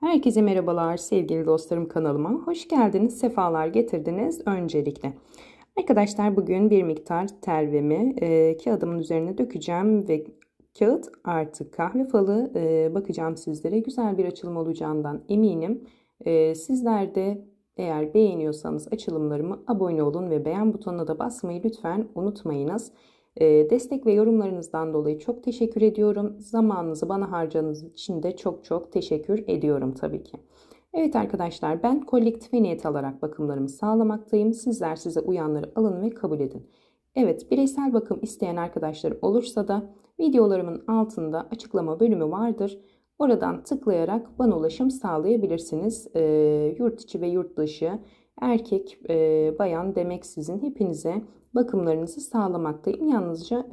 Herkese merhabalar sevgili dostlarım kanalıma. Hoş geldiniz, sefalar getirdiniz öncelikle. Arkadaşlar bugün bir miktar telvemi e, kağıdımın üzerine dökeceğim ve kağıt artı kahve falı e, bakacağım sizlere. Güzel bir açılım olacağından eminim. E, sizler de eğer beğeniyorsanız açılımlarımı abone olun ve beğen butonuna da basmayı lütfen unutmayınız. E, destek ve yorumlarınızdan dolayı çok teşekkür ediyorum. Zamanınızı bana harcanız için de çok çok teşekkür ediyorum tabii ki. Evet arkadaşlar ben kolektif ve niyet alarak bakımlarımı sağlamaktayım. Sizler size uyanları alın ve kabul edin. Evet bireysel bakım isteyen arkadaşlar olursa da videolarımın altında açıklama bölümü vardır. Oradan tıklayarak bana ulaşım sağlayabilirsiniz. E, yurt içi ve yurt dışı erkek, e, bayan demeksizin hepinize bakımlarınızı sağlamaktayım. Yalnızca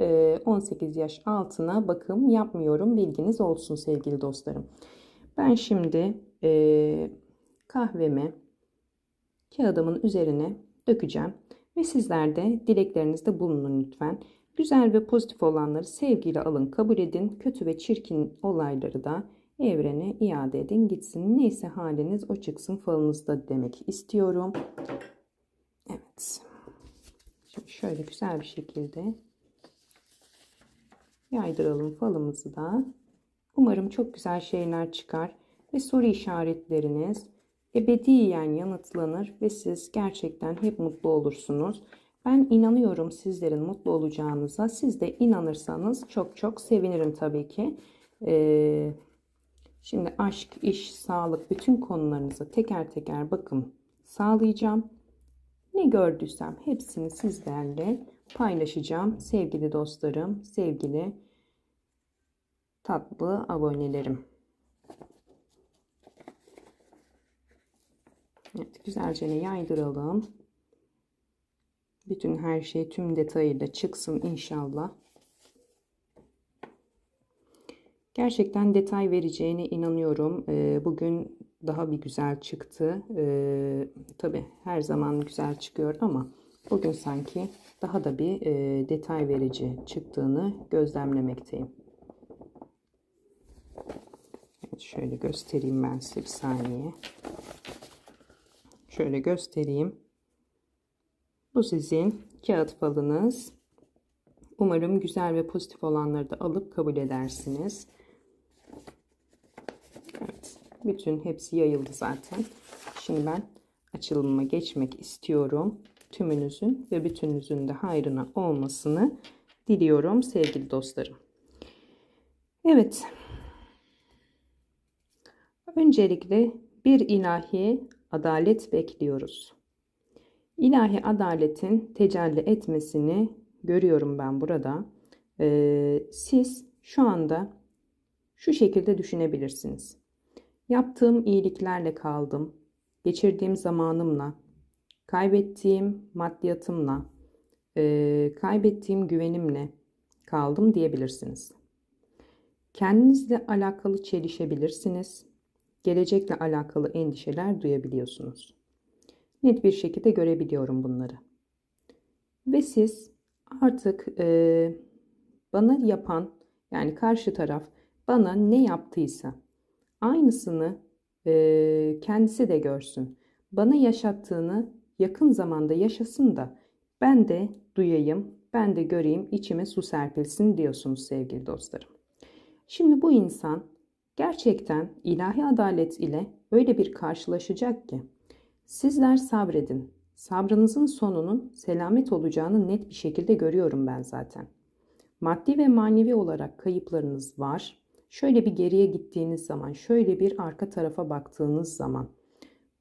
18 yaş altına bakım yapmıyorum. Bilginiz olsun sevgili dostlarım. Ben şimdi kahvemi kağıdımın üzerine dökeceğim. Ve sizler de dileklerinizde bulunun lütfen. Güzel ve pozitif olanları sevgiyle alın, kabul edin. Kötü ve çirkin olayları da evrene iade edin gitsin. Neyse haliniz o çıksın falınızda demek istiyorum. Evet. Şimdi şöyle güzel bir şekilde yaydıralım falımızı da. Umarım çok güzel şeyler çıkar ve soru işaretleriniz ebediyen yanıtlanır ve siz gerçekten hep mutlu olursunuz. Ben inanıyorum sizlerin mutlu olacağınıza. Siz de inanırsanız çok çok sevinirim tabii ki. Ee, şimdi aşk, iş, sağlık bütün konularınıza teker teker bakım sağlayacağım. Ne gördüysem hepsini sizlerle paylaşacağım sevgili dostlarım, sevgili tatlı abonelerim. Evet, güzelce yaydıralım. Bütün her şey tüm detayıyla çıksın inşallah. Gerçekten detay vereceğine inanıyorum. Ee, bugün daha bir güzel çıktı. Ee, Tabi her zaman güzel çıkıyor ama bugün sanki daha da bir e, detay verici çıktığını gözlemlemekteyim. Evet, şöyle göstereyim ben size bir saniye. Şöyle göstereyim. Bu sizin kağıt falınız. Umarım güzel ve pozitif olanları da alıp kabul edersiniz. Bütün hepsi yayıldı zaten. Şimdi ben açılımıma geçmek istiyorum. Tümünüzün ve bütününüzün de hayrına olmasını diliyorum sevgili dostlarım. Evet. Öncelikle bir ilahi adalet bekliyoruz. İlahi adaletin tecelli etmesini görüyorum ben burada. Ee, siz şu anda şu şekilde düşünebilirsiniz. Yaptığım iyiliklerle kaldım. Geçirdiğim zamanımla, kaybettiğim maddiyatımla, e, kaybettiğim güvenimle kaldım diyebilirsiniz. Kendinizle alakalı çelişebilirsiniz. Gelecekle alakalı endişeler duyabiliyorsunuz. Net bir şekilde görebiliyorum bunları. Ve siz artık e, bana yapan yani karşı taraf bana ne yaptıysa aynısını e, kendisi de görsün. Bana yaşattığını yakın zamanda yaşasın da ben de duyayım, ben de göreyim, içime su serpilsin diyorsunuz sevgili dostlarım. Şimdi bu insan gerçekten ilahi adalet ile öyle bir karşılaşacak ki sizler sabredin. Sabrınızın sonunun selamet olacağını net bir şekilde görüyorum ben zaten. Maddi ve manevi olarak kayıplarınız var Şöyle bir geriye gittiğiniz zaman, şöyle bir arka tarafa baktığınız zaman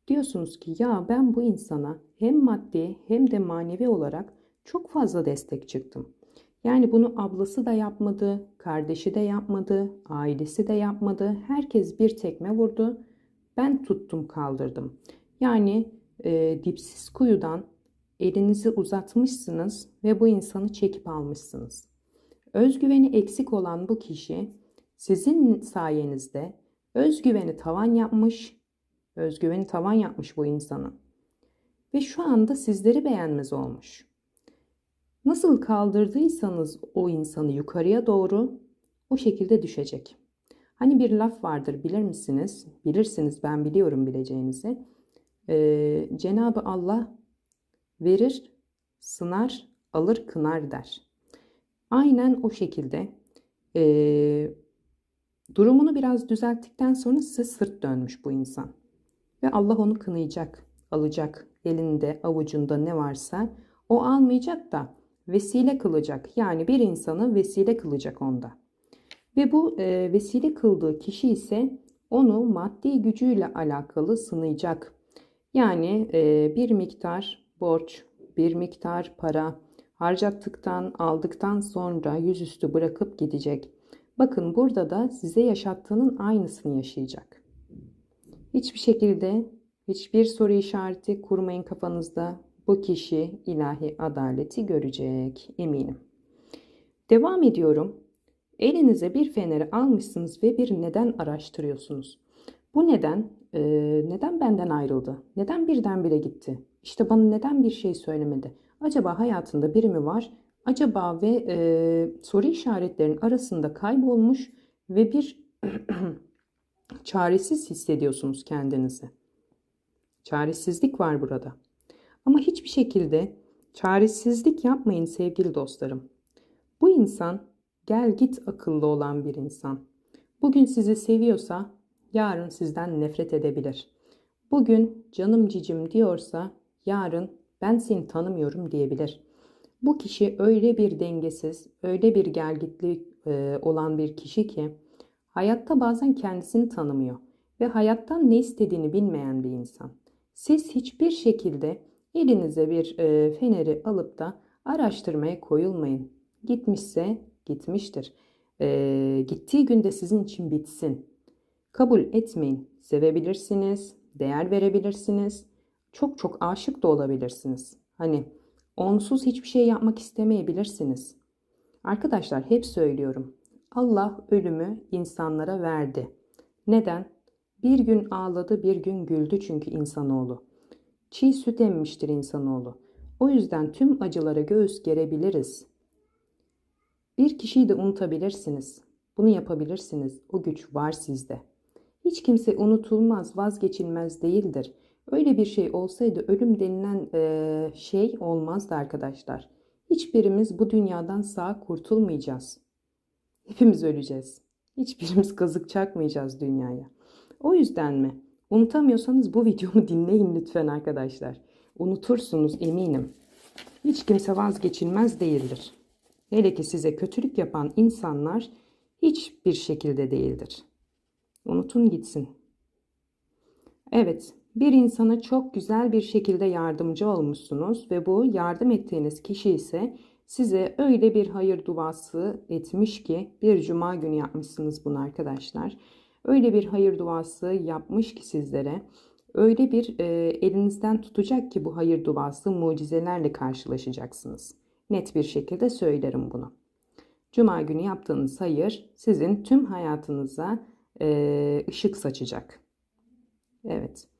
diyorsunuz ki ya ben bu insana hem maddi hem de manevi olarak çok fazla destek çıktım. Yani bunu ablası da yapmadı, kardeşi de yapmadı, ailesi de yapmadı. Herkes bir tekme vurdu. Ben tuttum kaldırdım. Yani e, dipsiz kuyudan elinizi uzatmışsınız ve bu insanı çekip almışsınız. Özgüveni eksik olan bu kişi sizin sayenizde özgüveni tavan yapmış, özgüveni tavan yapmış bu insanın. Ve şu anda sizleri beğenmez olmuş. Nasıl kaldırdıysanız o insanı yukarıya doğru o şekilde düşecek. Hani bir laf vardır bilir misiniz? Bilirsiniz ben biliyorum bileceğinizi. Ee, Cenabı Allah verir, sınar, alır, kınar der. Aynen o şekilde ee, durumunu biraz düzelttikten sonra size sırt dönmüş bu insan. Ve Allah onu kınayacak, alacak. Elinde, avucunda ne varsa o almayacak da vesile kılacak. Yani bir insanı vesile kılacak onda. Ve bu e, vesile kıldığı kişi ise onu maddi gücüyle alakalı sınayacak. Yani e, bir miktar borç, bir miktar para harcattıktan, aldıktan sonra yüzüstü bırakıp gidecek. Bakın burada da size yaşattığının aynısını yaşayacak. Hiçbir şekilde hiçbir soru işareti kurmayın kafanızda. Bu kişi ilahi adaleti görecek eminim. Devam ediyorum. Elinize bir feneri almışsınız ve bir neden araştırıyorsunuz. Bu neden e, neden benden ayrıldı? Neden birdenbire gitti? İşte bana neden bir şey söylemedi? Acaba hayatında biri mi var? Acaba ve e, soru işaretlerinin arasında kaybolmuş ve bir çaresiz hissediyorsunuz kendinizi. Çaresizlik var burada. Ama hiçbir şekilde çaresizlik yapmayın sevgili dostlarım. Bu insan gel git akıllı olan bir insan. Bugün sizi seviyorsa yarın sizden nefret edebilir. Bugün canım cicim diyorsa yarın ben seni tanımıyorum diyebilir. Bu kişi öyle bir dengesiz, öyle bir gelgitli e, olan bir kişi ki hayatta bazen kendisini tanımıyor ve hayattan ne istediğini bilmeyen bir insan. Siz hiçbir şekilde elinize bir e, feneri alıp da araştırmaya koyulmayın. Gitmişse gitmiştir. E, gittiği günde sizin için bitsin. Kabul etmeyin. Sevebilirsiniz, değer verebilirsiniz. Çok çok aşık da olabilirsiniz. Hani onsuz hiçbir şey yapmak istemeyebilirsiniz. Arkadaşlar hep söylüyorum. Allah ölümü insanlara verdi. Neden? Bir gün ağladı, bir gün güldü çünkü insanoğlu. Çiğ süt emmiştir insanoğlu. O yüzden tüm acılara göğüs gerebiliriz. Bir kişiyi de unutabilirsiniz. Bunu yapabilirsiniz. O güç var sizde. Hiç kimse unutulmaz, vazgeçilmez değildir. Öyle bir şey olsaydı ölüm denilen e, şey olmazdı arkadaşlar. Hiçbirimiz bu dünyadan sağ kurtulmayacağız. Hepimiz öleceğiz. Hiçbirimiz kazık çakmayacağız dünyaya. O yüzden mi? Unutamıyorsanız bu videomu dinleyin lütfen arkadaşlar. Unutursunuz eminim. Hiç kimse vazgeçilmez değildir. Hele ki size kötülük yapan insanlar hiçbir şekilde değildir. Unutun gitsin. Evet, bir insana çok güzel bir şekilde yardımcı olmuşsunuz ve bu yardım ettiğiniz kişi ise size öyle bir hayır duası etmiş ki bir cuma günü yapmışsınız bunu arkadaşlar. Öyle bir hayır duası yapmış ki sizlere öyle bir e, elinizden tutacak ki bu hayır duası mucizelerle karşılaşacaksınız. Net bir şekilde söylerim bunu. Cuma günü yaptığınız hayır sizin tüm hayatınıza e, ışık saçacak. Evet.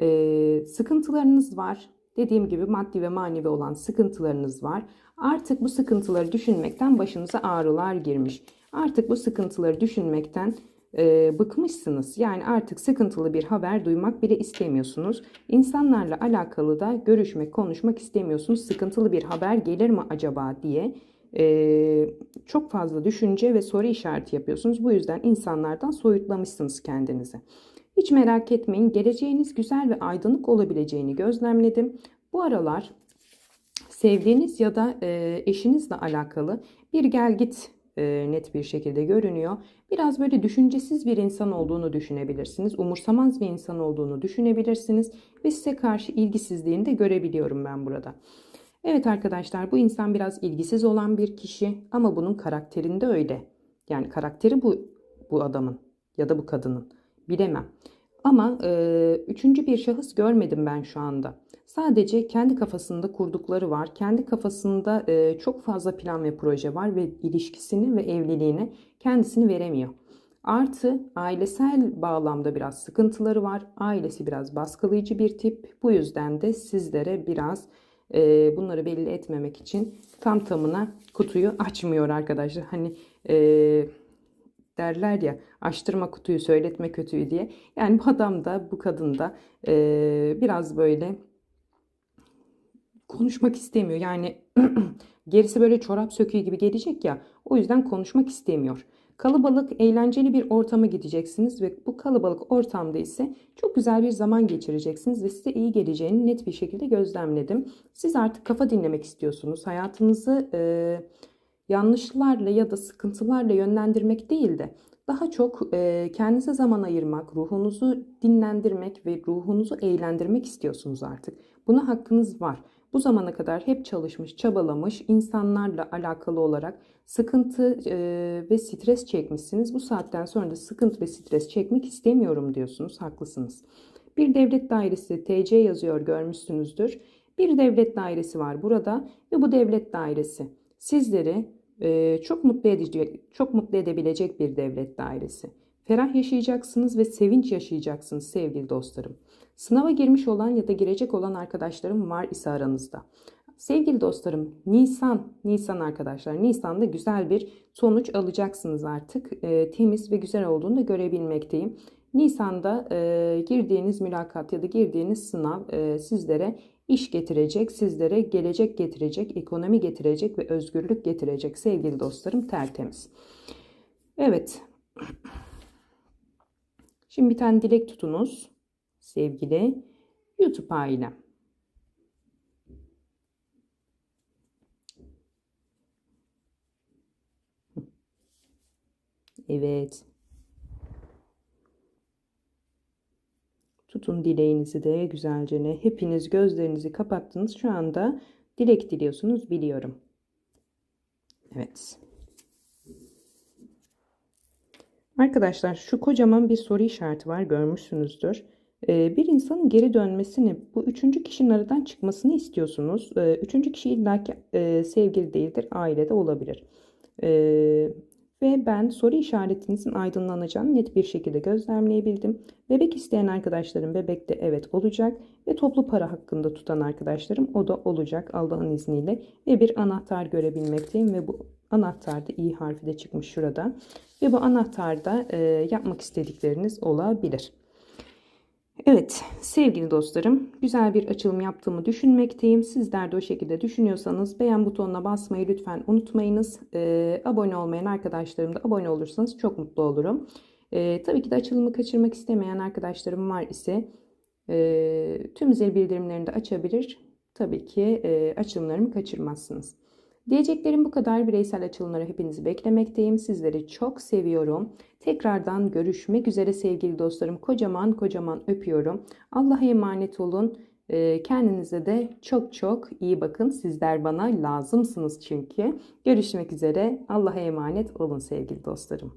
E, sıkıntılarınız var. Dediğim gibi maddi ve manevi olan sıkıntılarınız var. Artık bu sıkıntıları düşünmekten başınıza ağrılar girmiş. Artık bu sıkıntıları düşünmekten e, bıkmışsınız. Yani artık sıkıntılı bir haber duymak bile istemiyorsunuz. İnsanlarla alakalı da görüşmek, konuşmak istemiyorsunuz. Sıkıntılı bir haber gelir mi acaba diye e, çok fazla düşünce ve soru işareti yapıyorsunuz. Bu yüzden insanlardan soyutlamışsınız kendinizi. Hiç merak etmeyin. Geleceğiniz güzel ve aydınlık olabileceğini gözlemledim. Bu aralar sevdiğiniz ya da e, eşinizle alakalı bir gel git e, net bir şekilde görünüyor. Biraz böyle düşüncesiz bir insan olduğunu düşünebilirsiniz. Umursamaz bir insan olduğunu düşünebilirsiniz. Ve size karşı ilgisizliğini de görebiliyorum ben burada. Evet arkadaşlar bu insan biraz ilgisiz olan bir kişi ama bunun karakterinde öyle. Yani karakteri bu bu adamın ya da bu kadının. Bilemem. Ama e, üçüncü bir şahıs görmedim ben şu anda. Sadece kendi kafasında kurdukları var. Kendi kafasında e, çok fazla plan ve proje var ve ilişkisini ve evliliğini kendisini veremiyor. Artı ailesel bağlamda biraz sıkıntıları var. Ailesi biraz baskılayıcı bir tip. Bu yüzden de sizlere biraz e, bunları belli etmemek için tam tamına kutuyu açmıyor arkadaşlar. Hani e, derler ya açtırma kutuyu söyletme kötüyü diye. Yani bu adam da bu kadın da e, biraz böyle konuşmak istemiyor. Yani gerisi böyle çorap söküğü gibi gelecek ya. O yüzden konuşmak istemiyor. Kalabalık, eğlenceli bir ortama gideceksiniz ve bu kalabalık ortamda ise çok güzel bir zaman geçireceksiniz ve size iyi geleceğini net bir şekilde gözlemledim. Siz artık kafa dinlemek istiyorsunuz. Hayatınızı e, yanlışlarla ya da sıkıntılarla yönlendirmek değil de daha çok e, kendinize zaman ayırmak, ruhunuzu dinlendirmek ve ruhunuzu eğlendirmek istiyorsunuz artık. Buna hakkınız var. Bu zamana kadar hep çalışmış, çabalamış, insanlarla alakalı olarak sıkıntı e, ve stres çekmişsiniz. Bu saatten sonra da sıkıntı ve stres çekmek istemiyorum diyorsunuz. Haklısınız. Bir devlet dairesi TC yazıyor görmüşsünüzdür. Bir devlet dairesi var burada ve bu devlet dairesi sizleri e, çok mutlu edecek, çok mutlu edebilecek bir devlet dairesi. Ferah yaşayacaksınız ve sevinç yaşayacaksınız sevgili dostlarım. Sınava girmiş olan ya da girecek olan arkadaşlarım var ise aranızda. Sevgili dostlarım, Nisan, Nisan arkadaşlar, Nisan'da güzel bir sonuç alacaksınız artık. E, temiz ve güzel olduğunu da görebilmekteyim. Nisan'da e, girdiğiniz mülakat ya da girdiğiniz sınav e, sizlere iş getirecek, sizlere gelecek getirecek, ekonomi getirecek ve özgürlük getirecek sevgili dostlarım tertemiz. Evet. Şimdi bir tane dilek tutunuz sevgili YouTube ailem. Evet. Tutun dileğinizi de güzelce ne. Hepiniz gözlerinizi kapattınız. Şu anda dilek diliyorsunuz biliyorum. Evet. Arkadaşlar şu kocaman bir soru işareti var görmüşsünüzdür. Ee, bir insanın geri dönmesini, bu üçüncü kişinin aradan çıkmasını istiyorsunuz. Ee, üçüncü kişi illaki e, sevgili değildir, ailede olabilir. Ve ben soru işaretinizin aydınlanacağını net bir şekilde gözlemleyebildim. Bebek isteyen arkadaşlarım bebekte evet olacak ve toplu para hakkında tutan arkadaşlarım o da olacak Allah'ın izniyle ve bir anahtar görebilmekteyim ve bu anahtar da i harfi de çıkmış şurada ve bu anahtarda e, yapmak istedikleriniz olabilir. Evet sevgili dostlarım güzel bir açılım yaptığımı düşünmekteyim. Sizler de o şekilde düşünüyorsanız beğen butonuna basmayı lütfen unutmayınız. Ee, abone olmayan arkadaşlarım da abone olursanız çok mutlu olurum. Ee, tabii ki de açılımı kaçırmak istemeyen arkadaşlarım var ise e, tüm zil bildirimlerini de açabilir. Tabii ki e, açılımlarımı kaçırmazsınız. Diyeceklerim bu kadar. Bireysel açılımları hepinizi beklemekteyim. Sizleri çok seviyorum. Tekrardan görüşmek üzere sevgili dostlarım. Kocaman kocaman öpüyorum. Allah'a emanet olun. Ee, kendinize de çok çok iyi bakın. Sizler bana lazımsınız çünkü. Görüşmek üzere. Allah'a emanet olun sevgili dostlarım.